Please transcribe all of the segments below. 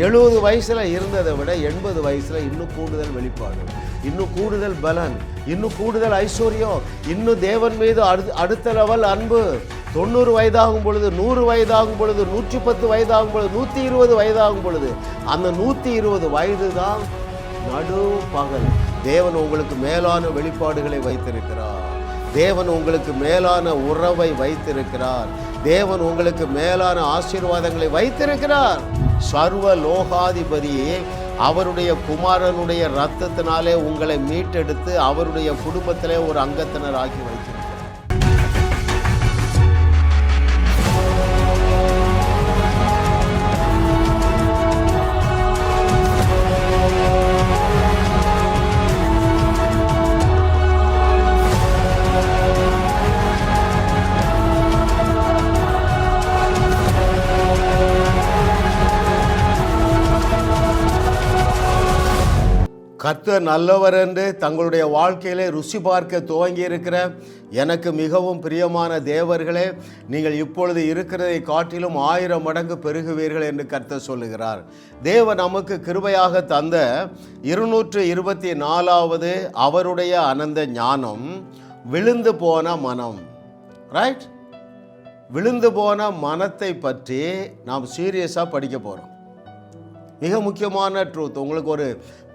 எழுபது வயசில் இருந்ததை விட எண்பது வயசில் இன்னும் கூடுதல் வெளிப்பாடு இன்னும் கூடுதல் பலன் இன்னும் கூடுதல் ஐஸ்வர்யம் இன்னும் தேவன் மீது அடுத்த அடுத்த லெவல் அன்பு. தொண்ணூறு வயதாகும் பொழுது நூறு வயதாகும் பொழுது நூற்றி பத்து வயதாகும் பொழுது நூற்றி இருபது வயதாகும் பொழுது அந்த நூற்றி இருபது வயது தான் நடு பகல். தேவன் உங்களுக்கு மேலான வெளிப்பாடுகளை வைத்திருக்கிறார். தேவன் உங்களுக்கு மேலான உறவை வைத்திருக்கிறார். தேவன் உங்களுக்கு மேலான ஆசீர்வாதங்களை வைத்திருக்கிறார். சர்வ லோகாதிபதியே அவருடைய குமாரனுடைய ரத்தத்தினாலே உங்களை மீட்டெடுத்து அவருடைய குடும்பத்திலே ஒரு அங்கத்தினர் ஆக்கி வைத்தார் கர்த்தர் நல்லவர் என்று தங்களுடைய வாழ்க்கையிலே ருசி பார்க்க துவங்கி இருக்கிற எனக்கு மிகவும் பிரியமான தேவர்களே நீங்கள் இப்பொழுது இருக்கிறதை காட்டிலும் ஆயிரம் மடங்கு பெருகுவீர்கள் என்று கர்த்தர் சொல்லுகிறார். தேவ நமக்கு கிருபையாக தந்த இருநூற்று இருபத்தி நாலாவது அவருடைய அனந்த ஞானம் விழுந்து போன மனம். ரைட் விழுந்து போன மனத்தை பற்றி நாம் சீரியஸாக படிக்க போகிறோம் மிக முக்கியமான ட்ரூத் உங்களுக்கு ஒரு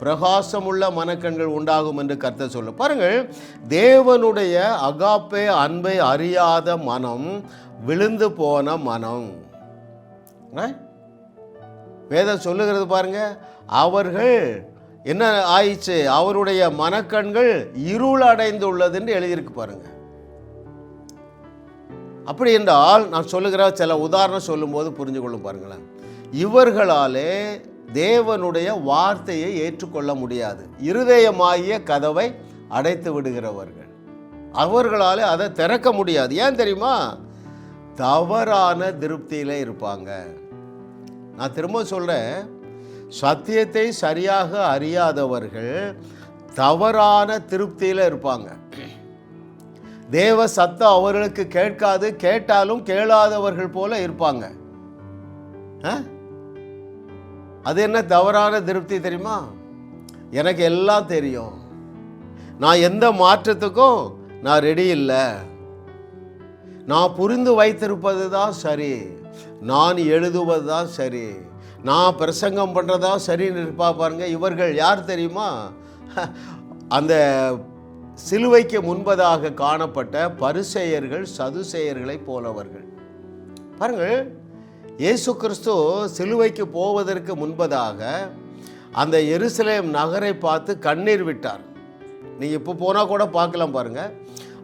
பிரகாசமுள்ள மனக்கண்கள் உண்டாகும் என்று கருத்தை சொல்ல பாருங்கள் தேவனுடைய அகாப்பே அன்பை அறியாத மனம் விழுந்து போன மனம். வேதம் சொல்லுகிறது பாருங்க அவர்கள் என்ன ஆயிடுச்சு அவருடைய மனக்கண்கள் இருள் அடைந்துள்ளது என்று எழுதியிருக்கு பாருங்க. அப்படி என்றால் நான் சொல்லுகிற சில உதாரணம் சொல்லும்போது புரிஞ்சு கொள்ளும் பாருங்களேன். இவர்களாலே தேவனுடைய வார்த்தையை ஏற்றுக்கொள்ள முடியாது. இருதயமாகிய கதவை அடைத்து விடுகிறவர்கள். அவர்களால் அதை திறக்க முடியாது. ஏன் தெரியுமா? தவறான திருப்தியில் இருப்பாங்க. நான் திரும்ப சொல்கிறேன் சத்தியத்தை சரியாக அறியாதவர்கள் தவறான திருப்தியில் இருப்பாங்க. தேவ சத்தம் அவர்களுக்கு கேட்காது. கேட்டாலும் கேளாதவர்கள் போல இருப்பாங்க. ஆ? அது என்ன தவறான திருப்தி தெரியுமா? எனக்கு எல்லாம் தெரியும். நான் எந்த மாற்றத்துக்கும் நான் ரெடி இல்லை. நான் புரிந்து வைத்திருப்பது தான் சரி. நான் எழுதுவது தான் சரி. நான் பிரசங்கம் பண்ணுறதா சரின்னு இருப்பா பாருங்கள் இவர்கள் யார் தெரியுமா? அந்த சிலுவைக்கு முன்பதாக காணப்பட்ட பரிசெயர்கள் சதுசேயர்களைப் போலவர்கள். பாருங்கள் இயேசு கிறிஸ்து சிலுவைக்கு போவதற்கு முன்பதாக அந்த எருசலேம் நகரை பார்த்து கண்ணீர் விட்டார். நீங்கள் இப்போ போனால் கூட பார்க்கலாம் பாருங்கள்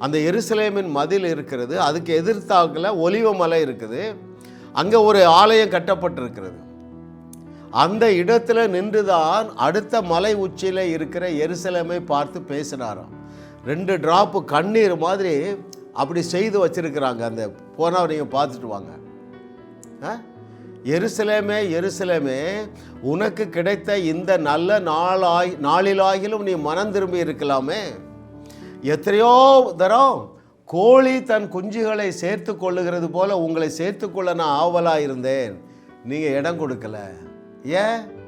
அந்த எருசலேமின் மதில் இருக்கிறது அதுக்கு எதிர்த்தாக்கில் ஒலிவ மலை இருக்குது. அங்கே ஒரு ஆலயம் கட்டப்பட்டிருக்கிறது. அந்த இடத்துல நின்றுதான் அடுத்த மலை உச்சியில் இருக்கிற எருசலேமை பார்த்து பேசினாராம். ரெண்டு டிராப்பு கண்ணீர் மாதிரி அப்படி செய்து வச்சுருக்கிறாங்க. அந்த போனால் நீங்கள் பார்த்துட்டு வாங்க. எருசலேமே எருசலேமே உனக்கு கிடைத்த இந்த நல்ல நாளாய் நாளிலாகிலும் நீ மனம் திரும்பி இருக்கலாமே. எத்தனையோ தரம் கோழி தன் குஞ்சுகளை சேர்த்து கொள்ளுகிறது போல உங்களை சேர்த்து கொள்ள நான் ஆவலாக இருந்தேன். நீங்கள் இடம் கொடுக்கல. ஏன்?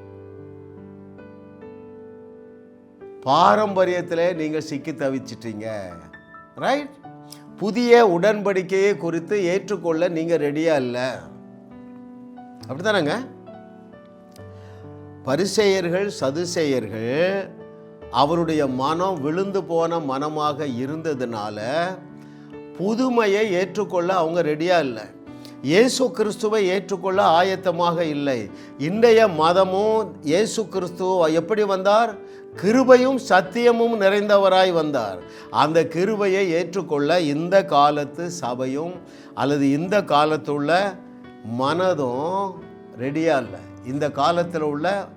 பாரம்பரியத்தில் நீங்கள் சிக்கி தவிச்சிட்டீங்க. ரைட் புதிய உடன்படிக்கையை குறித்து ஏற்றுக்கொள்ள நீங்கள் ரெடியாக இல்லை. அப்படித்தானங்க? பரிசெயர்கள் சதுசேயர்கள் அவருடைய மனம் விழுந்து போன மனமாக இருந்ததுனால புதுமையை ஏற்றுக்கொள்ள அவங்க ரெடியாக இல்லை. இயேசு கிறிஸ்துவை ஏற்றுக்கொள்ள ஆயத்தமாக இல்லை. இன்றைய மதமும் இயேசு கிறிஸ்துவ எப்படி வந்தார்? கிருபையும் சத்தியமும் நிறைந்தவராய் வந்தார். அந்த கிருபையை ஏற்றுக்கொள்ள இந்த காலத்து சபையும் அல்லது இந்த காலத்துள்ள மனதும் ரெடியாக இல்லை. இந்த காலத்தில் உள்ள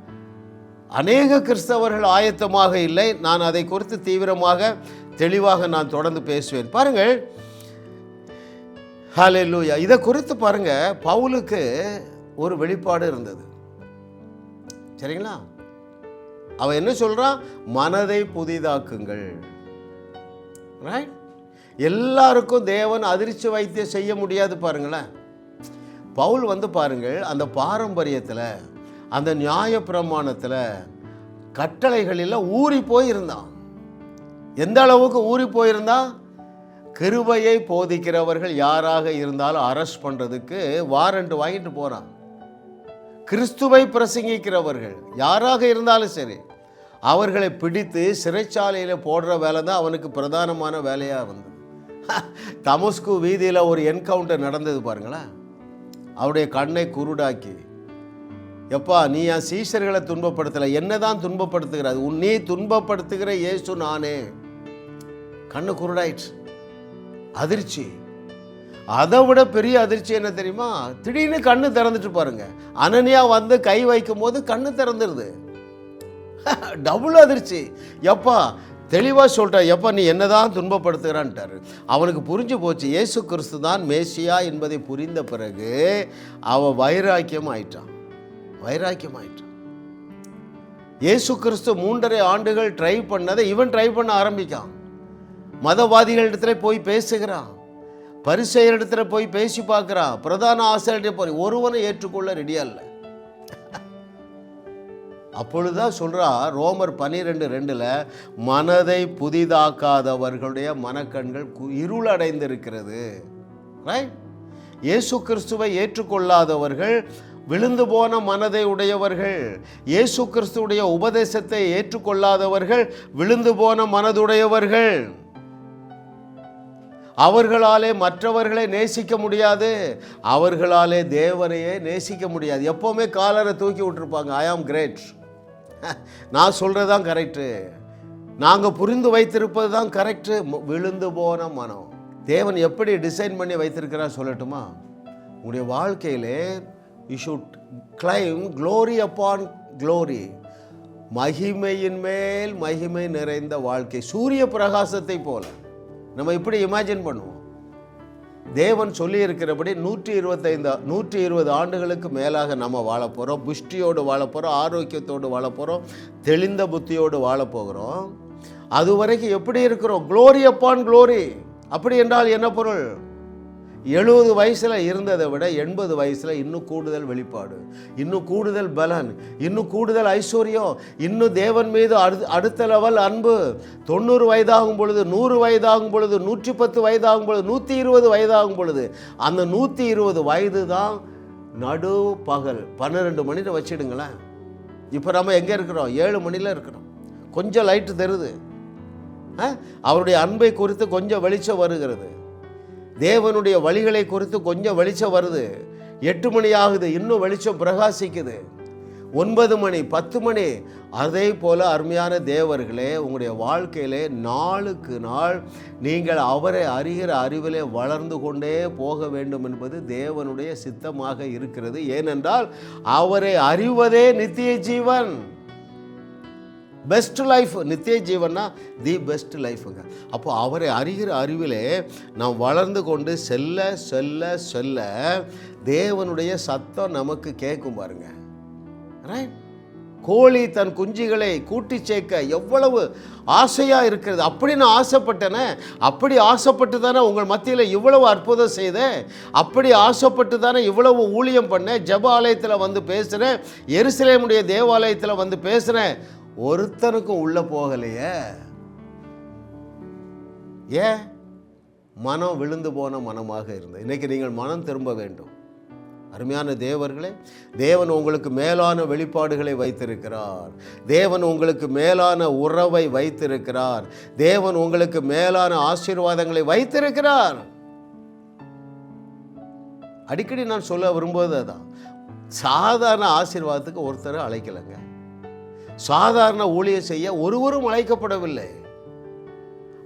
அநேக கிறிஸ்தவர்கள் ஆயத்தமாக இல்லை. நான் அதை குறித்து தீவிரமாக தெளிவாக நான் தொடர்ந்து பேசுவேன். பாருங்கள். ஹalleluya இதை குறித்து பாருங்கள் பவுலுக்கு ஒரு வெளிப்பாடு இருந்தது. சரிங்களா? அவன் என்ன சொல்கிறான் மனதை புதிதாக்குங்கள். ரைட் எல்லாருக்கும் தேவன் அதிர்ச்சி வைத்தியம் செய்ய முடியாது பாருங்களேன். பவுல் வந்து பாருங்கள் அந்த பாரம்பரியத்தில் அந்த நியாயப்பிரமாணத்தில் கட்டளைகளில் ஊறி போயிருந்தான். எந்த அளவுக்கு ஊறி போயிருந்தான் கிருபையை போதிக்கிறவர்கள் யாராக இருந்தாலும் அரெஸ்ட் பண்ணுறதுக்கு வாரண்ட் வாங்கிட்டு போகிறான் கிறிஸ்துவை பிரசங்கிக்கிறவர்கள் யாராக இருந்தாலும் சரி அவர்களை பிடித்து சிறைச்சாலையில் போடுற வேலை தான் அவனுக்கு பிரதானமான வேலையாக வந்தது. தமஸ்கு வீதியில் ஒரு என்கவுண்டர் நடந்தது பாருங்களேன். அவருடைய கண்ணை குருடாக்கி எப்பா நீ என் சீஷர்களை துன்பப்படுத்தலை. என்ன தான் துன்பப்படுத்துகிறாது உன் நீ துன்பப்படுத்துகிற இயேசு நானே. கண்ணு குருடாயிடுச்சு அதிர்ச்சி. அதை விட பெரிய அதிர்ச்சி என்ன தெரியுமா? திடீர்னு கண்ணு திறந்துட்டு பாருங்க. அனனியா வந்து கை வைக்கும் போது கண்ணு திறந்துருது. டபுள் அதிர்ச்சி. எப்பா தெளிவாக சொல்லிட்டா எப்போ நீ என்னதான் துன்பப்படுத்துகிறான்ட்டாரு. அவனுக்கு புரிஞ்சு போச்சு இயேசு கிறிஸ்து தான் மேசியா என்பதை புரிந்த பிறகு அவன் வைராக்கியம் ஆயிட்டான் வைராக்கியம் ஆயிட்டான் இயேசு கிறிஸ்து மூன்றரை ஆண்டுகள் ட்ரை பண்ணதை இவன் ட்ரை பண்ண ஆரம்பிக்கான். மதவாதிகளிடத்துல போய் பேசுகிறான் பரிசெயரிடத்துல போய் பேசி பார்க்குறான் பிரதான ஆசிரியர்கிட்ட போய் ஒருவனை ஏற்றுக்கொள்ள ரெடியா இல்லை. அப்பொழுதுதான் சொல்கிறா ரோமர் பனிரெண்டு ரெண்டில் மனதை புதிதாக்காதவர்களுடைய மனக்கண்கள் கு- இருளடைந்திருக்கிறது. ரைட் இயேசு கிறிஸ்துவை ஏற்றுக்கொள்ளாதவர்கள் விழுந்து போன மனதை உடையவர்கள் இயேசு கிறிஸ்துடைய உபதேசத்தை ஏற்றுக்கொள்ளாதவர்கள் விழுந்து போன மனதுடையவர்கள். அவர்களாலே மற்றவர்களை நேசிக்க முடியாது அவர்களாலே தேவனையே நேசிக்க முடியாது. எப்போவுமே காலரை தூக்கி விட்டுருப்பாங்க. ஐ ஆம் கிரேட் நான் சொல்கிறது தான் கரெக்டு நாங்கள் புரிந்து வைத்திருப்பது தான் கரெக்டு விழுந்து போன மனம். தேவன் எப்படி டிசைன் பண்ணி வைத்திருக்கிறார் சொல்லட்டுமா? உங்களுடைய வாழ்க்கையிலே you should claim glory upon glory மகிமையின் மேல் மகிமை நிறைந்த வாழ்க்கை. சூரிய பிரகாசத்தை போல. நம்ம இப்படி இமேஜின் பண்ணுவோம். தேவன் சொல்லியிருக்கிறபடி நூற்றி இருபத்தைந்து நூற்றி இருபது ஆண்டுகளுக்கு மேலாக நம்ம வாழ போகிறோம் புஷ்டியோடு வாழ போகிறோம் ஆரோக்கியத்தோடு வாழ போகிறோம் தெளிந்த புத்தியோடு வாழ போகிறோம். அது வரைக்கும் எப்படி இருக்கிறோம்? க்ளோரி அப்பான் க்ளோரி அப்படி என்றால் என்ன பொருள்? எழுபது வயசில் இருந்ததை விட எண்பது வயசில் இன்னும் கூடுதல் வெளிப்பாடு இன்னும் கூடுதல் பலன் இன்னும் கூடுதல் ஐஸ்வர்யம் இன்னும் தேவன் மீது அடு அடுத்த லெவல் அன்பு. தொண்ணூறு வயதாகும் பொழுது நூறு வயதாகும் பொழுது நூற்றி பத்து வயதாகும் பொழுது நூற்றி இருபது வயதாகும் பொழுது அந்த நூற்றி இருபது வயது தான் நடு பகல். பன்னிரெண்டு மணியில் வச்சிடுங்களேன். இப்போ நம்ம எங்கே இருக்கிறோம்? ஏழு மணியில் இருக்கிறோம். கொஞ்சம் லைட்டு தருது ஆ? அவருடைய அன்பை குறித்து கொஞ்சம் வெளிச்சம் வருகிறது. தேவனுடைய வழிகளை குறித்து கொஞ்சம் வெளிச்சம் வருது. எட்டு மணி ஆகுது இன்னும் வெளிச்சம் பிரகாசிக்குது. ஒன்பது மணி பத்து மணி அதே போல் அருமையான தேவர்களே உங்களுடைய வாழ்க்கையிலே நாளுக்கு நாள் நீங்கள் அவரை அறிகிற அறிவிலே வளர்ந்து கொண்டே போக வேண்டும் என்பது தேவனுடைய சித்தமாக இருக்கிறது. ஏனென்றால் அவரை அறிவதே நித்திய ஜீவன். பெஸ்ட் லைஃப் நித்திய ஜீவன்னா தி பெஸ்ட் லைஃபுங்க அப்போ அவரை அறிகிற அறிவிலே நாம் வளர்ந்து கொண்டு செல்ல செல்ல செல்ல தேவனுடைய சத்தம் நமக்கு கேட்கும் பாருங்க. ரைட் கோழி தன் குஞ்சுகளை கூட்டி சேர்க்க எவ்வளவு ஆசையாக இருக்கிறது. அப்படி நான் ஆசைப்பட்டேனே அப்படி ஆசைப்பட்டு தானே உங்கள் மத்தியில் இவ்வளவு அற்புதம் செய்தேன் அப்படி ஆசைப்பட்டு தானே இவ்வளவு ஊழியம் பண்ணேன் ஜெப ஆலயத்தில் வந்து பேசுகிறேன் எருசலேமுடைய தேவாலயத்தில் வந்து பேசுகிறேன் ஒருத்தருக்கும் உள்ளே போகலையே. ஏன்? மனம் விழுந்து போன மனமாக இருந்தது. இன்னைக்கு நீங்கள் மனம் திரும்ப வேண்டும். அருமையான தேவர்களே தேவன் உங்களுக்கு மேலான வெளிப்பாடுகளை வைத்திருக்கிறார். தேவன் உங்களுக்கு மேலான உறவை வைத்திருக்கிறார். தேவன் உங்களுக்கு மேலான ஆசீர்வாதங்களை வைத்திருக்கிறார். அடிக்கடி நான் சொல்ல விரும்புவது அதான். சாதாரண ஆசீர்வாதத்துக்கு ஒருத்தரை அழைக்கலைங்க. சாதாரண ஊழியம் செய்ய ஒருவரும் அழைக்கப்படவில்லை.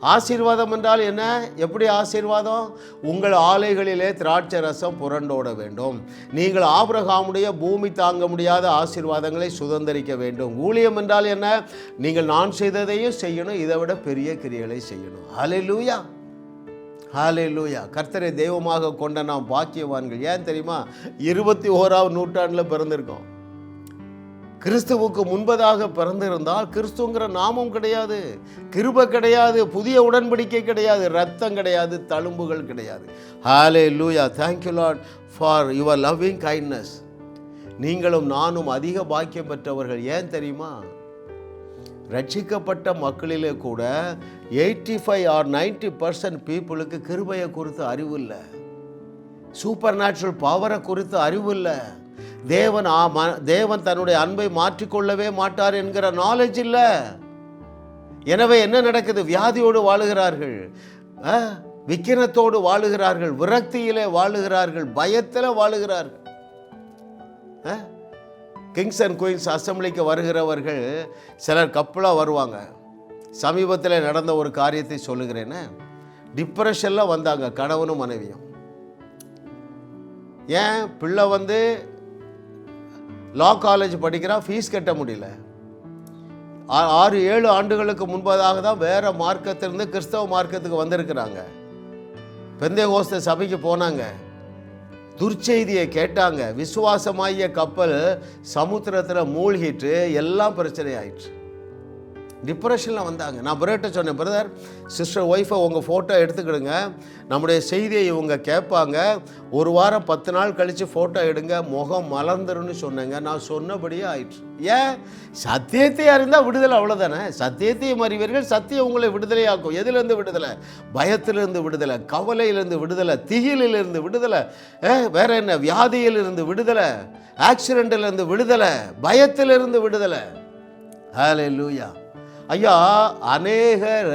ஆசீர்வாதம் என்றால் என்ன? எப்படி ஆசீர்வாதம்? உங்கள் ஆலைகளிலே திராட்சை ரசம் புரண்டோட வேண்டும். நீங்கள் ஆபிரகாமுடைய பூமி தாங்க முடியாத ஆசீர்வாதங்களை சுதந்தரிக்க வேண்டும். ஊழியம் என்றால் என்ன? நீங்கள் நான் செய்ததையும் செய்யணும் இதை விட பெரிய கிரியைகளை செய்யணும். ஹலே லூயா ஹாலே லூயா கர்த்தரை தெய்வமாக கொண்ட நாம் பாக்கியவான்கள். ஏன் தெரியுமா? இருபத்தி ஓராவது நூற்றாண்டில் பிறந்திருக்கோம். கிறிஸ்துவுக்கு முன்பதாக பிறந்திருந்தால் கிறிஸ்துங்கிற நாமம் கிடையாது. கிருப கிடையாது புதிய உடன்படிக்கை கிடையாது ரத்தம் கிடையாது தழும்புகள் கிடையாது. Hallelujah thank you Lord for your loving kindness நீங்களும் நானும் அதிக பாக்கியம் பெற்றவர்கள். ஏன் தெரியுமா? ரட்சிக்கப்பட்ட மக்களிலே கூட eighty five or ninety percent பீப்புளுக்கு கிருபையை குறித்து அறிவு இல்லை. சூப்பர் நேச்சுரல் பவரை குறித்து அறிவு இல்லை. தேவன் ஆ ம- தேவன் தன்னுடைய அன்பை மாற்றிக்கொள்ளவே மாட்டார் என்கிற நாலேஜ் இல்லை. எனவே என்ன நடக்குது? வியாதியோடு வாழுகிறார்கள். ஆ, வாழுகிறார்கள். விரக்தியிலே வாழுகிறார்கள். பயத்தில் வாழுகிறார்கள். ஆ? கிங்ஸ் அண்ட் குயின்ஸ் அசம்பிளிக்கு வருகிறவர்கள் சிலர் கப்பலாக வருவாங்க. சமீபத்தில் நடந்த ஒரு காரியத்தை சொல்லுகிறேன்னு. டிப்ரெஷனில் வந்தாங்க கணவனும் மனைவியும். ஏன்? பிள்ளை வந்து லா காலேஜ் படிக்கிறான் ஃபீஸ் கட்ட முடியல. ஆ- ஆறு ஏழு ஆண்டுகளுக்கு முன்பதாக தான் வேறு மார்க்கத்திலிருந்து கிறிஸ்தவ மார்க்கத்துக்கு வந்திருக்கிறாங்க. பெந்தை கோஸ்த சபைக்கு போனாங்க. துர்ச்செய்தியை கேட்டாங்க. விசுவாசமாகிய கப்பல் சமுத்திரத்தில் மூழ்கிட்டு எல்லாம் பிரச்சனை ஆயிடுச்சு டிப்ரெஷனில் வந்தாங்க. நான் பிரேட்டை சொன்னேன் பிரதர் சிஸ்டர் ஒய்ஃபை உங்கள் ஃபோட்டோ எடுத்துக்கிடுங்க. நம்முடைய செய்தியை இவங்க கேட்பாங்க. ஒரு வாரம் பத்து நாள் கழித்து ஃபோட்டோ எடுங்க. முகம் மலர்ந்துருன்னு சொன்னேங்க. நான் சொன்னபடியே ஆயிடுச்சு ஏன்? சத்தியத்தை அறிந்தால் விடுதலை அவ்வளோதானே சத்தியத்தை அறிவீர்கள். சத்தியம் உங்களை விடுதலையாக்கும். எதுலேருந்து விடுதலை? பயத்திலிருந்து விடுதலை கவலையிலிருந்து விடுதலை திகிலிலிருந்து விடுதலை ஏ, வேற என்ன? வியாதியிலிருந்து விடுதலை ஆக்சிடென்ட்டிலிருந்து விடுதலை பயத்திலிருந்து விடுதலை. ஹalleluya ஐயா அநேகர்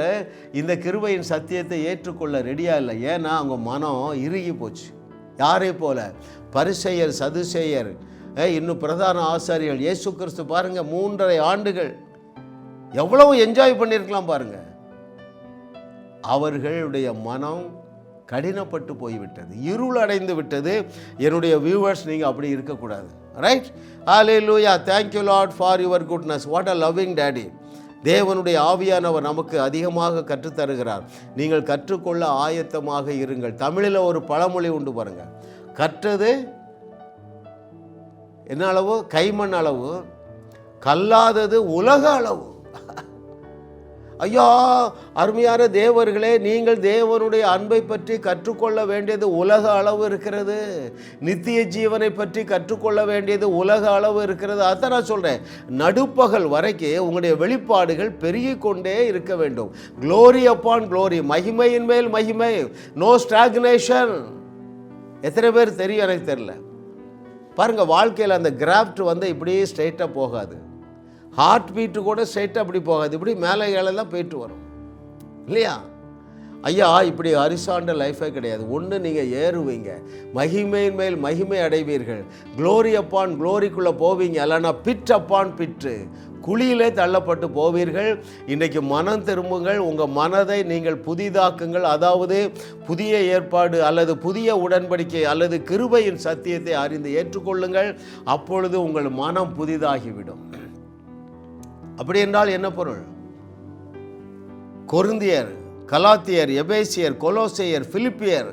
இந்த கிருபையின் சத்தியத்தை ஏற்றுக்கொள்ள ரெடியாக இல்லை. ஏன்னா அவங்க மனம் இறுகி போச்சு. யாரை போல? பரிசெயர் சதுசெயர் இன்னும் பிரதான ஆசாரியர்கள். இயேசு கிறிஸ்து பாருங்கள் மூன்றரை ஆண்டுகள். எவ்வளவு என்ஜாய் பண்ணியிருக்கலாம் பாருங்கள் அவர்களுடைய மனம் கடினப்பட்டு போய்விட்டது. இருள் அடைந்து விட்டது. என்னுடைய வியூவர்ஸ் நீங்கள் அப்படி இருக்கக்கூடாது. Right hallelujah thank you Lord for your goodness what a loving daddy தேவனுடைய ஆவியானவர் நமக்கு அதிகமாக கற்றுத்தருகிறார். நீங்கள் கற்றுக்கொள்ள ஆயத்தமாக இருங்கள். தமிழில் ஒரு பழமொழி உண்டு பாருங்க. கற்றது என்ன அளவு? கைமண் அளவு. கல்லாதது உலக அளவு. ஐயா அருமையான தேவர்களே நீங்கள் தேவனுடைய அன்பை பற்றி கற்றுக்கொள்ள வேண்டியது உலக அளவு இருக்கிறது. நித்திய ஜீவனை பற்றி கற்றுக்கொள்ள வேண்டியது உலக அளவு இருக்கிறது. அதான் நான் சொல்கிறேன் நடுப்பகல் வரைக்கும் உங்களுடைய வெளிப்பாடுகள் பெருகி கொண்டே இருக்க வேண்டும். க்ளோரி அப்பான் க்ளோரி மகிமையின் மேல் மகிமை. நோ ஸ்டாக்னேஷன் எத்தனை பேர் தெரியும்? எனக்கு தெரியல. பாருங்கள் வாழ்க்கையில் அந்த கிராஃப்ட் வந்து இப்படியே ஸ்ட்ரைட்டாக போகாது. ஹார்ட் பீட்டு கூட ஸ்ட்ரைட்டாக அப்படி போகாது. இப்படி மேலே ஏழை தான் போயிட்டு வரும். இல்லையா? ஐயா இப்படி அரிசாண்ட லைஃபே கிடையாது. ஒன்று நீங்கள் ஏறுவீங்க. மகிமையின் மேல் மகிமை அடைவீர்கள். க்ளோரி அப்பான் க்ளோரிக்குள்ளே போவீங்க. இல்லைன்னா பிட் அப்பான் பிட்டு குழியிலே தள்ளப்பட்டு போவீர்கள். இன்றைக்கு மனம் திரும்புங்கள். உங்கள் மனதை நீங்கள் புதிதாக்குங்கள். அதாவது புதிய ஏற்பாடு அல்லது புதிய உடன்படிக்கை அல்லது கிருபையின் சத்தியத்தை அறிந்து ஏற்றுக்கொள்ளுங்கள். அப்பொழுது உங்கள் மனம் புதிதாகிவிடும். அப்படி என்றால் என்ன பொருள்? கொருந்தியர் கலாத்தியர் எபேசியர் கொலோசையர் பிலிப்பியர்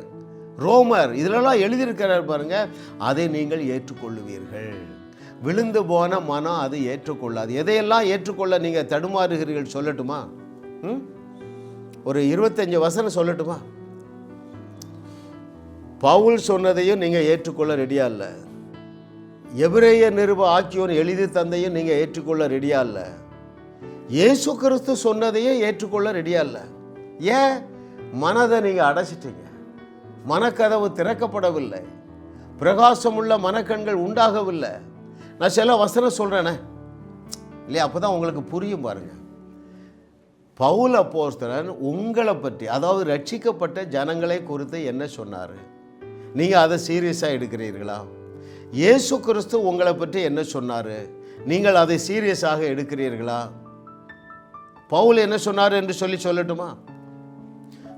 ரோமர் இதிலெல்லாம் எழுதியிருக்கிறார் பாருங்க. அதை நீங்கள் ஏற்றுக்கொள்ளுவீர்கள். விழுந்து போன மனம் அது ஏற்றுக்கொள்ளாது. எதையெல்லாம் ஏற்றுக்கொள்ள நீங்கள் தடுமாறுகிறீர்கள் சொல்லட்டுமா? ம்? ஒரு இருபத்தஞ்சு வசனம் சொல்லட்டுமா? பவுல் சொன்னதையும் நீங்கள் ஏற்றுக்கொள்ள ரெடியா இல்லை. எபிரேய நிருப ஆக்கியோன் எழுதி தந்தையும் நீங்கள் ஏற்றுக்கொள்ள ரெடியா இல்லை. இயேசு கிறிஸ்து சொன்னதையே ஏற்றுக்கொள்ள ரெடியா இல்லை. ஏன்? மனதை நீங்கள் அடைச்சிட்டீங்க. மனக்கதவு திறக்கப்படவில்லை. பிரகாசமுள்ள மனக்கண்கள் உண்டாகவில்லை. நான் சில வசனம் சொல்கிறேனே இல்லையா அப்போ தான் உங்களுக்கு புரியும் பாருங்கள் பவுல போஸ்தரன் உங்களை பற்றி அதாவது ரட்சிக்கப்பட்ட ஜனங்களை குறித்து என்ன சொன்னார்? நீங்கள் அதை சீரியஸாக எடுக்கிறீர்களா? இயேசு கிறிஸ்து உங்களை பற்றி என்ன சொன்னார்? நீங்கள் அதை சீரியஸாக எடுக்கிறீர்களா? பவுல் என்ன சொன்னார் என்று சொல்லி சொல்லட்டுமா?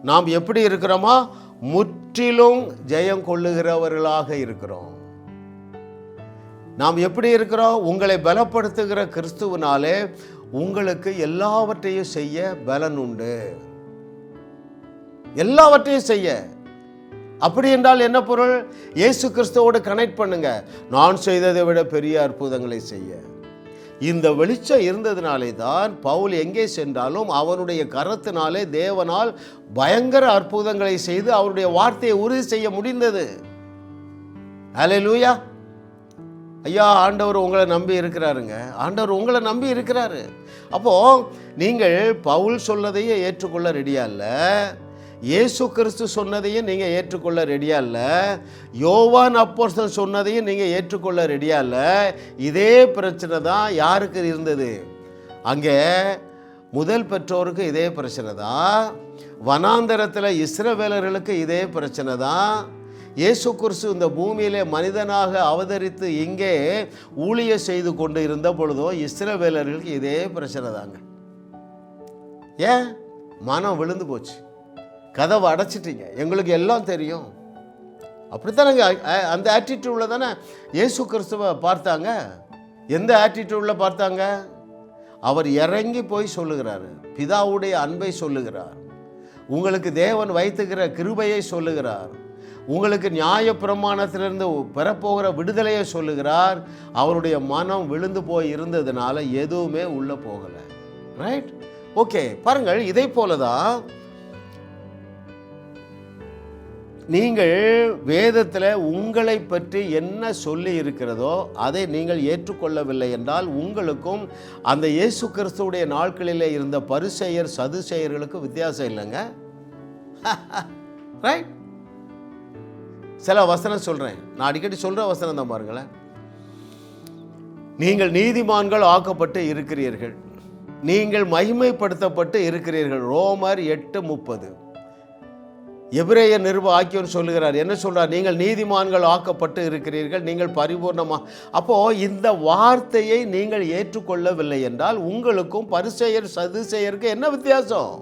நாம் எப்படி இருக்கிறோமா? முற்றிலும் ஜெயம் கொள்ளுகிறவர்களாக இருக்கிறோம். நாம் எப்படி இருக்கிறோம்? உங்களை பலப்படுத்துகிற கிறிஸ்துவனாலே உங்களுக்கு எல்லாவற்றையும் செய்ய பலன் உண்டு. எல்லாவற்றையும் செய்ய. அப்படி என்றால் என்ன பொருள்? இயேசு கிறிஸ்துவோடு கனெக்ட் பண்ணுங்க. நான் செய்ததை விட பெரிய அற்புதங்களை செய்ய. இந்த வெளிச்சம் இருந்ததினாலே தான் பவுல் எங்கே சென்றாலும் அவனுடைய கரத்தினாலே தேவனால் பயங்கர அற்புதங்களை செய்து அவருடைய வார்த்தையை உறுதி செய்ய முடிந்தது. ஹalleluya ஐயா ஆண்டவர் உங்களை நம்பி இருக்கிறாருங்க. ஆண்டவர் உங்களை நம்பி இருக்கிறாரு. அப்போது நீங்கள் பவுல் சொல்லதையே ஏற்றுக்கொள்ள ரெடியா இல்லை? இயேசு கிறிஸ்து சொன்னதையும் நீங்கள் ஏற்றுக்கொள்ள ரெடியா இல்லை. யோவான் அப்போஸ்தல் சொன்னதையும் நீங்கள் ஏற்றுக்கொள்ள ரெடியா இல்லை. இதே பிரச்சனை தான் யாருக்கு இருந்தது? அங்கே முதல் பெற்றோருக்கு இதே பிரச்சனை தான். வனாந்தரத்தில் இஸ்ரவேலர்களுக்கு இதே பிரச்சனை தான். இயேசு கிறிஸ்து இந்த பூமியிலே மனிதனாக அவதரித்து இங்கே ஊழிய செய்து கொண்டு இருந்த பொழுதோ இஸ்ரவேலர்களுக்கு இதே பிரச்சனை தாங்க. ஏன்? மனம் விழுந்து போச்சு. கதவை அடைச்சிட்டீங்க. எங்களுக்கு எல்லாம் தெரியும். அப்படித்தானங்க அந்த ஆட்டிடியூடில் தானே இயேசு கிறிஸ்துவை பார்த்தாங்க? எந்த ஆட்டிடியூடில் பார்த்தாங்க? அவர் இறங்கி போய் சொல்லுகிறாரு. பிதாவுடைய அன்பை சொல்லுகிறார். உங்களுக்கு தேவன் வைத்துக்கிற கிருபையை சொல்லுகிறார். உங்களுக்கு நியாய பிரமாணத்திலிருந்து பெறப்போகிற விடுதலையை சொல்லுகிறார். அவருடைய மனம் விழுந்து போய் இருந்ததுனால எதுவுமே உள்ளே போகலை. ரைட் ஓகே பாருங்கள் இதை போல தான் நீங்கள் வேதத்தில் உங்களை பற்றி என்ன சொல்லி இருக்கிறதோ அதை நீங்கள் ஏற்றுக்கொள்ளவில்லை என்றால் உங்களுக்கும் அந்த இயேசு கிறிஸ்துடைய நாட்களிலே இருந்த பரிசெயர் சதுசெயர்களுக்கும் வித்தியாசம் இல்லைங்க. ரைட் சில வசனம் சொல்கிறேன் நான் அடிக்கடி சொல்கிற வசனம் தான் பாருங்களேன். நீங்கள் நீதிமான்கள் ஆக்கப்பட்டு இருக்கிறீர்கள். நீங்கள் மகிமைப்படுத்தப்பட்டு இருக்கிறீர்கள். ரோமர் எட்டு முப்பது. எபிரேய நிருப ஆக்கியோர் சொல்லுகிறார். என்ன சொல்கிறார் நீங்கள் நீதிமான்கள் ஆக்கப்பட்டு இருக்கிறீர்கள் நீங்கள் பரிபூர்ணமா அப்போது இந்த வார்த்தையை நீங்கள் ஏற்றுக்கொள்ளவில்லை என்றால் உங்களுக்கும் பரிசெயர் சதுசெயருக்கு என்ன வித்தியாசம்?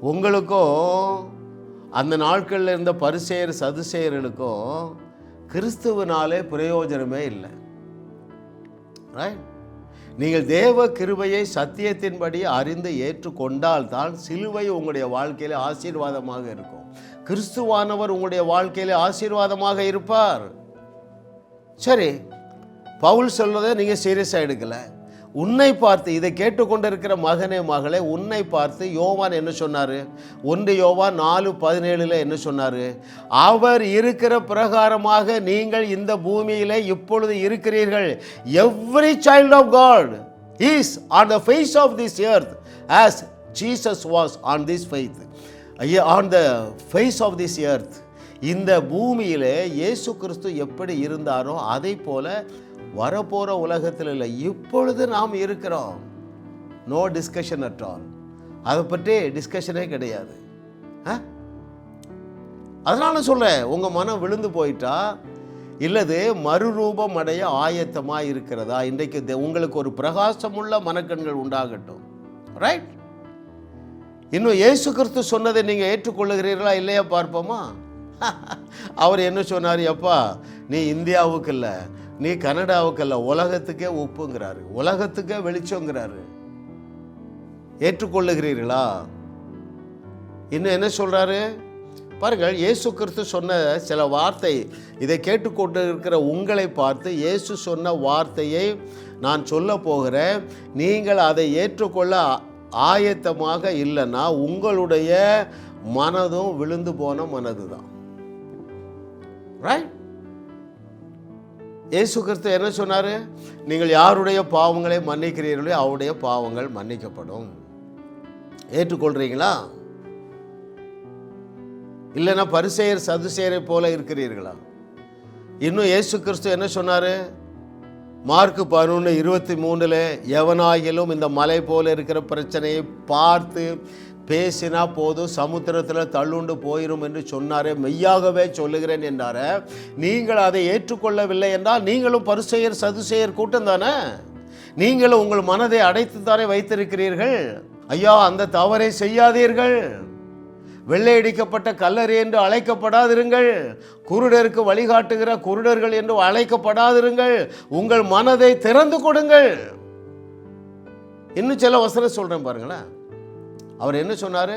உங்களுக்கும் அந்த நாட்களில் இருந்த பரிசெயர் சதுசெயர்களுக்கும் கிறிஸ்துவனாலே பிரயோஜனமே இல்லை. ரைட் நீங்கள் தேவ கிருபையை சத்தியத்தின்படி அறிந்து ஏற்றுக்கொண்டால் தான் சிலுவை உங்களுடைய வாழ்க்கையில் ஆசீர்வாதமாக இருக்கும். கிறிஸ்துவானவர் உங்களுடைய வாழ்க்கையில் ஆசீர்வாதமாக இருப்பார். சரி பவுல் சொல்வதை நீங்கள் சீரியஸாக எடுக்கலை. உன்னை பார்த்து இதை கேட்டுக்கொண்டிருக்கிற மகனே மகளே உன்னை பார்த்து யோவான் என்ன சொன்னார்? ஒன்று யோவான் நாலு பதினேழில் என்ன சொன்னார்? அவர் இருக்கிற பிரகாரமாக நீங்கள் இந்த பூமியிலே இப்பொழுது இருக்கிறீர்கள். Every child of God is on the face of this earth as Jesus was on this faith on the face of this earth இந்த பூமியிலே இயேசு கிறிஸ்து எப்படி இருந்தாரோ அதை போல வரப்போகிற உலகத்தில் இல்லை இப்பொழுது நாம் இருக்கிறோம். நோ டிஸ்கஷன் அட் ஆல் அதை பற்றி டிஸ்கஷனே கிடையாது. ஆ? அதனால சொல்கிறேன் உங்கள் மனம் விழுந்து போயிட்டா இல்லது மறுரூபம் அடைய ஆயத்தமாக இருக்கிறதா? இன்றைக்கு உங்களுக்கு ஒரு பிரகாசமுள்ள மனக்கண்கள் உண்டாகட்டும். ரைட் இன்னும் இயேசு கிறிஸ்து சொன்னதை நீங்கள் ஏற்றுக்கொள்ளுகிறீர்களா இல்லையா பார்ப்போமா? அவர் என்ன சொன்னார் எப்பா நீ இந்தியாவுக்கு இல்லை நீ கனடாவுக்கல்ல உலகத்துக்கே உப்புங்கிறாரு. உலகத்துக்கே வெளிச்சங்கிறாரு. ஏற்றுக்கொள்ளுகிறீர்களா? இன்னும் என்ன சொல்கிறாரு பாருங்கள் இயேசு கிறிஸ்து சொன்ன சில வார்த்தை இதை கேட்டுக்கொண்டு இருக்கிற உங்களை பார்த்து இயேசு சொன்ன வார்த்தையை நான் சொல்ல போகிறேன். நீங்கள் அதை ஏற்றுக்கொள்ள ஆயத்தமாக இல்லைன்னா உங்களுடைய மனதும் விழுந்து போன மனது தான் ரைட் இயேசு கிறிஸ்து என்ன சொன்னார்? நீங்கள் யாருடைய பாவங்களை மன்னிக்கிறீர்களோ அவருடைய பாவங்கள் மன்னிக்கப்படும். ஏற்றுக்கொள்கிறீங்களா இல்லைன்னா பரிசெயர் சதுசேரை போல இருக்கிறீர்களா? இன்னும் இயேசு கிறிஸ்து என்ன சொன்னார்? மார்க்கு பதினொன்று இருபத்தி மூணில் எவனாகிலும் இந்த மலை போல இருக்கிற பிரச்சனையை பார்த்து பேசினா போதும் சமுத்திரத்தில் தள்ளுண்டு போயிரும் என்று சொன்னாரே மெய்யாகவே சொல்லுகிறேன் என்றார. நீங்கள் அதை ஏற்றுக்கொள்ளவில்லை என்றால் நீங்களும் பரிசெயர் சதுசெயர் கூட்டம் தானே? நீங்களும் உங்கள் மனதை அடைத்து தானே வைத்திருக்கிறீர்கள்? ஐயா அந்த தவறை செய்யாதீர்கள். வெள்ளையடிக்கப்பட்ட கல்லறை என்று அழைக்கப்படாதிருங்கள். குருடருக்கு வழிகாட்டுகிற குருடர்கள் என்று அழைக்கப்படாதிருங்கள். உங்கள் மனதை திறந்து கொடுங்கள். இன்னும் சில வசனம் சொல்கிறேன் பாருங்களேன். அவர் என்ன சொன்னார்?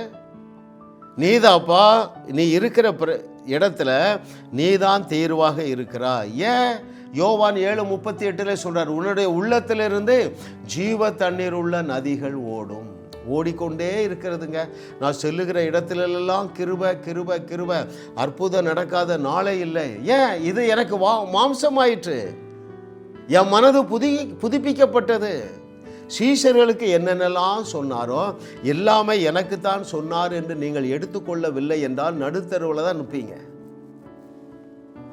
நீதாப்பா நீ இருக்கிற இடத்துல நீதான் தீர்வாக இருக்கிறா ஏன்? யோவான் ஏழு முப்பத்தி எட்டில் சொல்கிறார் உன்னுடைய உள்ளத்திலிருந்து ஜீவ தண்ணீர் உள்ள நதிகள் ஓடும். ஓடிக்கொண்டே இருக்கிறதுங்க. நான் செல்லுகிற இடத்துலலாம் கிருப கிருப கிருப. அற்புதம் நடக்காத நாளே இல்லை. ஏன்? இது எனக்கு வா மாம்சமாயிற்று. என் மனது புதி புதுப்பிக்கப்பட்டது. சீஷர்களுக்கு என்னென்னலாம் சொன்னாரோ எல்லாமே எனக்குத்தான் சொன்னார் என்று நீங்கள் எடுத்துக்கொள்ளவில்லை என்றால் நடுத்தருவில் தான் நிற்பீங்க.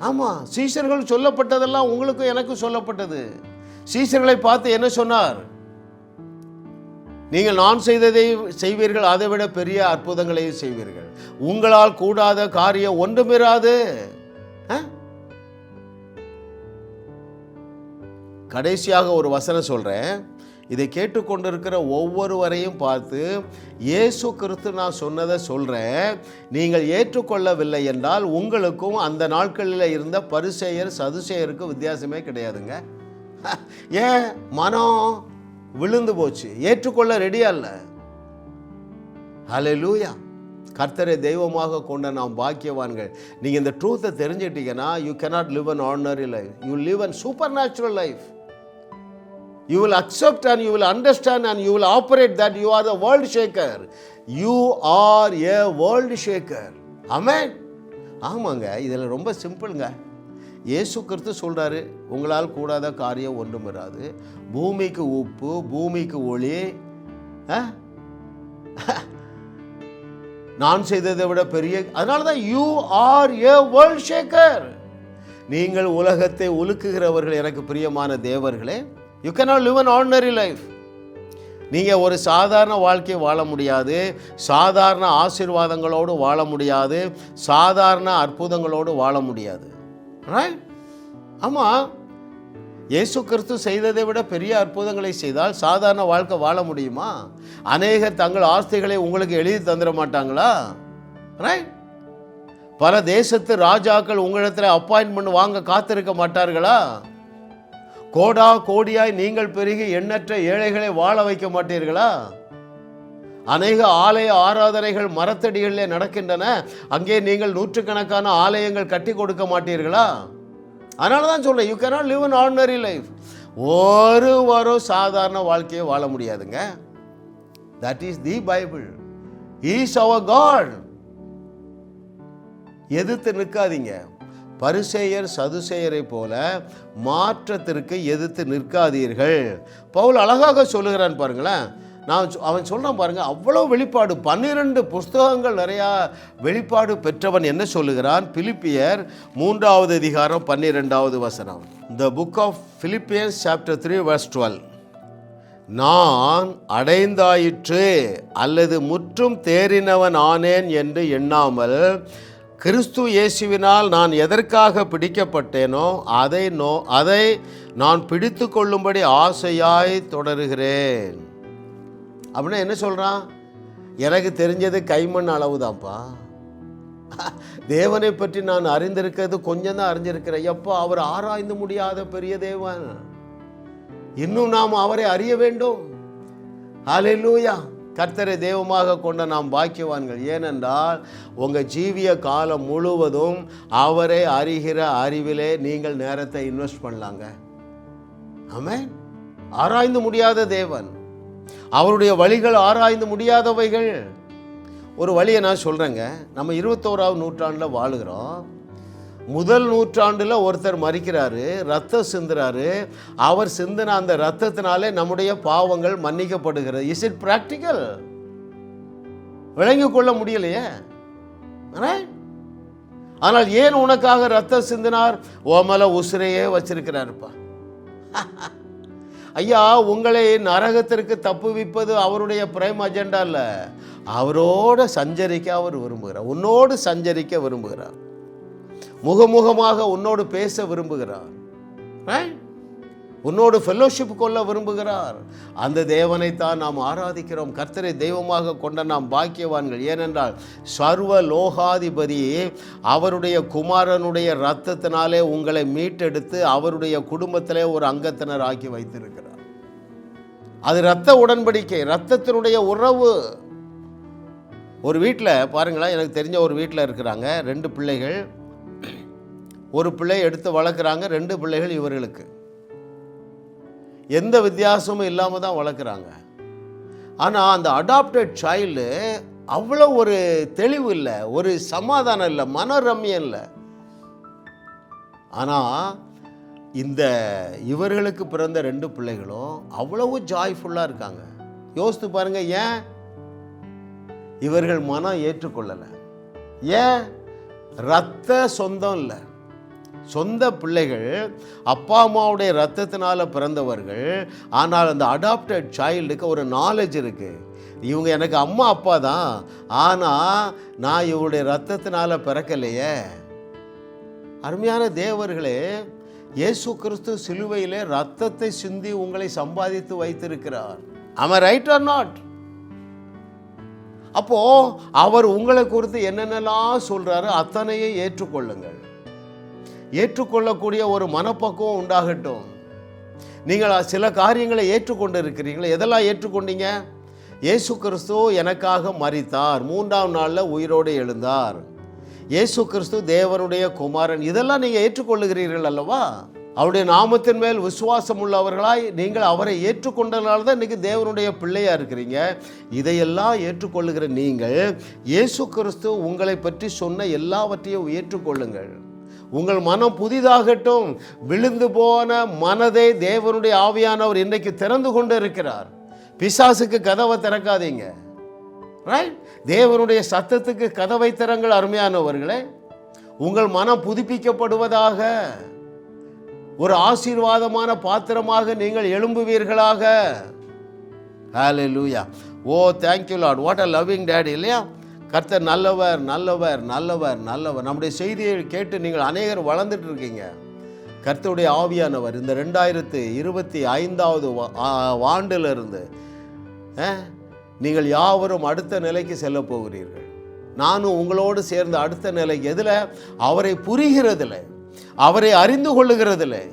ஆமாம் சீஷர்கள் சொல்லப்பட்டதெல்லாம் உங்களுக்கும் எனக்கும் சொல்லப்பட்டது. சீஷர்களை பார்த்து என்ன சொன்னார்? நீங்கள் நான் செய்ததை செய்வீர்கள் அதை விட பெரிய அற்புதங்களையும் செய்வீர்கள். உங்களால் கூடாத காரியம் ஒன்றுமிராது ஆ? கடைசியாக ஒரு வசனம் சொல்கிறேன் இதை கேட்டுக்கொண்டிருக்கிற ஒவ்வொருவரையும் பார்த்து இயேசு கிறிஸ்து நான் சொன்னதை சொல்கிறேன் நீங்கள் ஏற்றுக்கொள்ளவில்லை என்றால் உங்களுக்கும் அந்த நாட்களில் இருந்த பரிசெயர் சதுசேயருக்கும் வித்தியாசமே கிடையாதுங்க. ஏன்? மனம் விழுந்து போச்சு. ஏற்றுக்கொள்ள ரெடியா இல்லை. லூயா கர்த்தரை தெய்வமாக கொண்ட நாம் பாக்கியவான்கள். நீங்கள் இந்த ட்ரூத்தை தெரிஞ்சிட்டீங்கன்னா you cannot live an ordinary life you live an supernatural life you will accept and you will understand and you will operate that you are the world shaker you are a world shaker amen. ஆமாங்க இதில் ரொம்ப சிம்பிளுங்க. இயேசு கிறிஸ்து சொல்கிறாரு உங்களால் கூடாத காரியம் ஒன்றும் வராது. பூமிக்கு உப்பு பூமிக்கு ஒளி. ஆ? நான் செய்ததை விட பெரிய அதனால தான் you are a world shaker நீங்கள் உலகத்தை உலுக்குகிறவர்கள் எனக்கு பிரியமான தேவர்களே you cannot live an ordinary life நீங்கள் ஒரு சாதாரண வாழ்க்கை வாழ முடியாது. சாதாரண ஆசீர்வாதங்களோடு வாழ முடியாது. சாதாரண அற்புதங்களோடு வாழ முடியாது. ஆமாம் இயேசு கிறிஸ்து செய்ததை விட பெரிய அற்புதங்களை செய்தால் சாதாரண வாழ்க்கை வாழ முடியுமா? அநேகர் தங்கள் ஆஸ்திகளை உங்களுக்கு எழுதி தந்துட மாட்டாங்களா? ரைட் பல தேசத்து ராஜாக்கள் உங்களிடத்தில் அப்பாயின்மெண்ட் வாங்க காத்திருக்க மாட்டார்களா? கோடா கோடியாய் நீங்கள் பெருகி எண்ணற்ற ஏழைகளை வாழ வைக்க மாட்டீர்களா? அநேக ஆலய ஆராதனைகள் மரத்தடிகளிலே நடக்கின்றன. அங்கே நீங்கள் நூற்றுக்கணக்கான ஆலயங்கள் கட்டி கொடுக்க மாட்டீர்களா? அதனால தான் சொல்கிறேன் you cannot live an ordinary life ஒரு வாரம் சாதாரண வாழ்க்கையை வாழ முடியாதுங்க. That is the Bible is our God எதிர்த்து நிற்காதீங்க. பரிசேயர் சதுசேயரை போல மாற்றத்திற்கு எதிர்த்து நிற்காதீர்கள். பவுல் அழகாக சொல்லுகிறான் பாருங்களேன். நான் சொ- அவன் சொல்கிறான் பாருங்கள் அவ்வளோ வெளிப்பாடு பன்னிரண்டு புஸ்தகங்கள் நிறையா வெளிப்பாடு பெற்றவன் என்ன சொல்லுகிறான்? பிலிப்பியர் மூன்றாவது அதிகாரம் பன்னிரெண்டாவது வசனம். The book of Philippians chapter three verse twelve நான் அடைந்தாயிற்று அல்லது முற்றும் தேறினவன் ஆனேன் என்று எண்ணாமல் கிறிஸ்து இயேசுவினால் நான் எதற்காக பிடிக்கப்பட்டேனோ அதை நோ அதை நான் பிடித்து கொள்ளும்படி ஆசையாய் தொடருகிறேன். அப்படின்னா என்ன சொல்கிறான் எனக்கு தெரிஞ்சது கைமண் அளவுதான்ப்பா. தேவனை பற்றி நான் அறிந்திருக்கிறது கொஞ்சம் தான் அறிஞ்சிருக்கிறேன். எப்போ அவர் ஆராய்ந்து முடியாத பெரிய தேவன். இன்னும் நாம் அவரை அறிய வேண்டும். ஹalleluya. கர்த்தரை தெய்வமாக கொண்ட நாம் பாக்கியவான்கள். ஏனென்றால் உங்கள் ஜீவிய காலம் முழுவதும் அவரை அறிகிற அறிவிலே நீங்கள் நேரத்தை இன்வெஸ்ட் பண்ணலாங்க. ஆமென். ஆராய்ந்து முடியாத தேவன். அவருடைய வழிகள் ஆராய்ந்து முடியாதவைகள். ஒரு வழியை நான் சொல்கிறேங்க நம்ம இருபத்தோராவது நூற்றாண்டில் வாழுகிறோம். முதல் நூற்றாண்டில் ஒருத்தர் மறிக்கிறாரு ரத்தம் சிந்துறாரு. அவர் சிந்தின அந்த ரத்தத்தினாலே நம்முடைய பாவங்கள் மன்னிக்கப்படுகிறது. இஸ் இட் ப்ராக்டிக்கல் விளங்கிக் கொள்ள முடியலையே? ஆனால் ஏன் உனக்காக ரத்தம் சிந்தினார்? ஓமல உசுரையே வச்சிருக்கிறாருப்பா. ஐயா உங்களை நரகத்திற்கு தப்புவிப்பது அவருடைய பிரைம் அஜெண்டா இல்லை அவரோட சஞ்சரிக்க அவர் விரும்புகிறார். உன்னோடு சஞ்சரிக்க விரும்புகிறார். முகமுகமாக உன்னோடு பேச விரும்புகிறார்? உன்னோடு ஃபெல்லோஷிப் கொள்ள விரும்புகிறார். அந்த தேவனைத்தான் நாம் ஆராதிக்கிறோம். கர்த்தரை தெய்வமாக கொண்ட நாம் பாக்கியவான்கள். ஏனென்றால் சர்வ லோகாதிபதி அவருடைய குமாரனுடைய இரத்தத்தினாலே உங்களை மீட்டெடுத்து அவருடைய குடும்பத்திலே ஒரு அங்கத்தினர் ஆக்கி வைத்திருக்கிறார். அது இரத்த உடன்படிக்கை இரத்தத்தினுடைய உறவு. ஒரு வீட்டில் பாருங்களேன் எனக்கு தெரிஞ்ச ஒரு வீட்டில் இருக்கிறாங்க ரெண்டு பிள்ளைகள். ஒரு பிள்ளை எடுத்து வளர்க்குறாங்க ரெண்டு பிள்ளைகள் இவர்களுக்கு. எந்த வித்தியாசமும் இல்லாமல் தான் வளர்க்குறாங்க. ஆனால் அந்த அடாப்டட் சைல்டு அவ்வளோ ஒரு தெளிவு இல்லை ஒரு சமாதானம் இல்லை மனரம்யம் இல்லை. ஆனால் இந்த இவர்களுக்கு பிறந்த ரெண்டு பிள்ளைகளும் அவ்வளவு ஜாய்ஃபுல்லாக இருக்காங்க. யோசித்து பாருங்க ஏன்? இவர்கள் மனம் ஏற்றுக்கொள்ளலை. ஏன்? ரத்த சொந்தம் இல்லை. சொந்த பிள்ளைகள் அப்பா அம்மாவுடைய ரத்தத்தினால் பிறந்தவர்கள் ஆனால் அந்த அடாப்டட் சைல்டுக்கு ஒரு நாலேஜ் இருக்குது இவங்க எனக்கு அம்மா அப்பா தான். ஆனால் நான் இவருடைய ரத்தத்தினால் பிறக்கலையே. அருமையான தேவர்களே இயேசு கிறிஸ்து சிலுவையிலே ரத்தத்தை சிந்தி உங்களை சம்பாதித்து வைத்திருக்கிறார். அவர் ரைட் ஆர் நாட் அப்போ அவர் உங்களை குறித்து என்னென்னலாம் சொல்றாரு அத்தனையை ஏற்றுக்கொள்ளுங்கள். ஏற்றுக்கொள்ளக்கூடிய ஒரு மனப்பக்குவம் உண்டாகட்டும். நீங்கள் சில காரியங்களை ஏற்றுக்கொண்டு இருக்கிறீங்களா எதெல்லாம் ஏற்றுக்கொண்டீங்க? இயேசு கிறிஸ்து எனக்காக மறித்தார் மூன்றாம் நாளில் உயிரோடு எழுந்தார். இயேசு கிறிஸ்து தேவனுடைய குமாரன். இதெல்லாம் நீங்கள் ஏற்றுக்கொள்ளுகிறீர்கள் அல்லவா? அவருடைய நாமத்தின் மேல் விசுவாசம் உள்ளவர்களாய் நீங்கள் அவரை ஏற்றுக்கொண்டதுனால தான் இன்றைக்கி தேவனுடைய பிள்ளையாக இருக்கிறீங்க. இதையெல்லாம் ஏற்றுக்கொள்ளுகிற நீங்கள் இயேசு கிறிஸ்து உங்களை பற்றி சொன்ன எல்லாவற்றையும் ஏற்றுக்கொள்ளுங்கள். உங்கள் மனம் புதிதாகட்டும் விழுந்து போன மனதை தேவனுடைய ஆவியானவர் இன்றைக்கு திறந்து கொண்டு இருக்கிறார் பிசாசுக்கு கதவை திறக்காதீங்க. ரைட் தேவனுடைய சத்தத்துக்கு கதவை திறங்கள் அருமையானவர்களே உங்கள் மனம் புதுப்பிக்கப்படுவதாக ஒரு ஆசீர்வாதமான பாத்திரமாக நீங்கள் எழும்புவீர்களாக. ஹalleluya ஓ thank you Lord what a loving daddy இல்லையா? கர்த்தர் நல்லவர் நல்லவர் நல்லவர் நல்லவர். நம்முடைய செய்தியை கேட்டு நீங்கள் அநேகர் வளர்ந்துட்டு இருக்கீங்க. கர்த்தருடைய ஆவியானவர் இந்த ரெண்டாயிரத்து இருபத்தி ஐந்தாவது ஆண்டிலிருந்து நீங்கள் யாவரும் அடுத்த நிலைக்கு செல்ல போகிறீர்கள். நானும் உங்களோடு சேர்ந்த அடுத்த நிலை எதில்? அவரை புரிகிறதில்லை. அவரை அறிந்து கொள்ளுகிறதில்லை.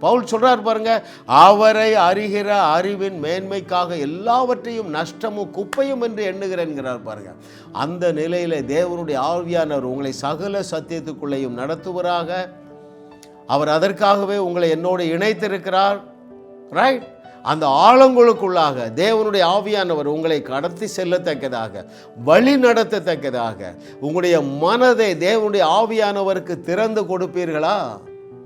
பவுல் சொல்கிறார் பாருங்க அவரை அறிகிற அறிவின் மேன்மைக்காக எல்லாவற்றையும் நஷ்டமும் குப்பையும் என்று எண்ணுகிறேன்கிறார் பாருங்க. அந்த நிலையில் தேவனுடைய ஆவியானவர் உங்களை சகல சத்தியத்துக்குள்ளேயும் நடத்துவராக அவர் அதற்காகவே உங்களை என்னோடு இணைத்திருக்கிறார். ரைட் அந்த ஆழங்களுக்குள்ளாக தேவனுடைய ஆவியானவர் உங்களை கடத்தி செல்லத்தக்கதாக வழி நடத்தத்தக்கதாக உங்களுடைய மனதை தேவனுடைய ஆவியானவருக்கு திறந்து கொடுப்பீர்களா?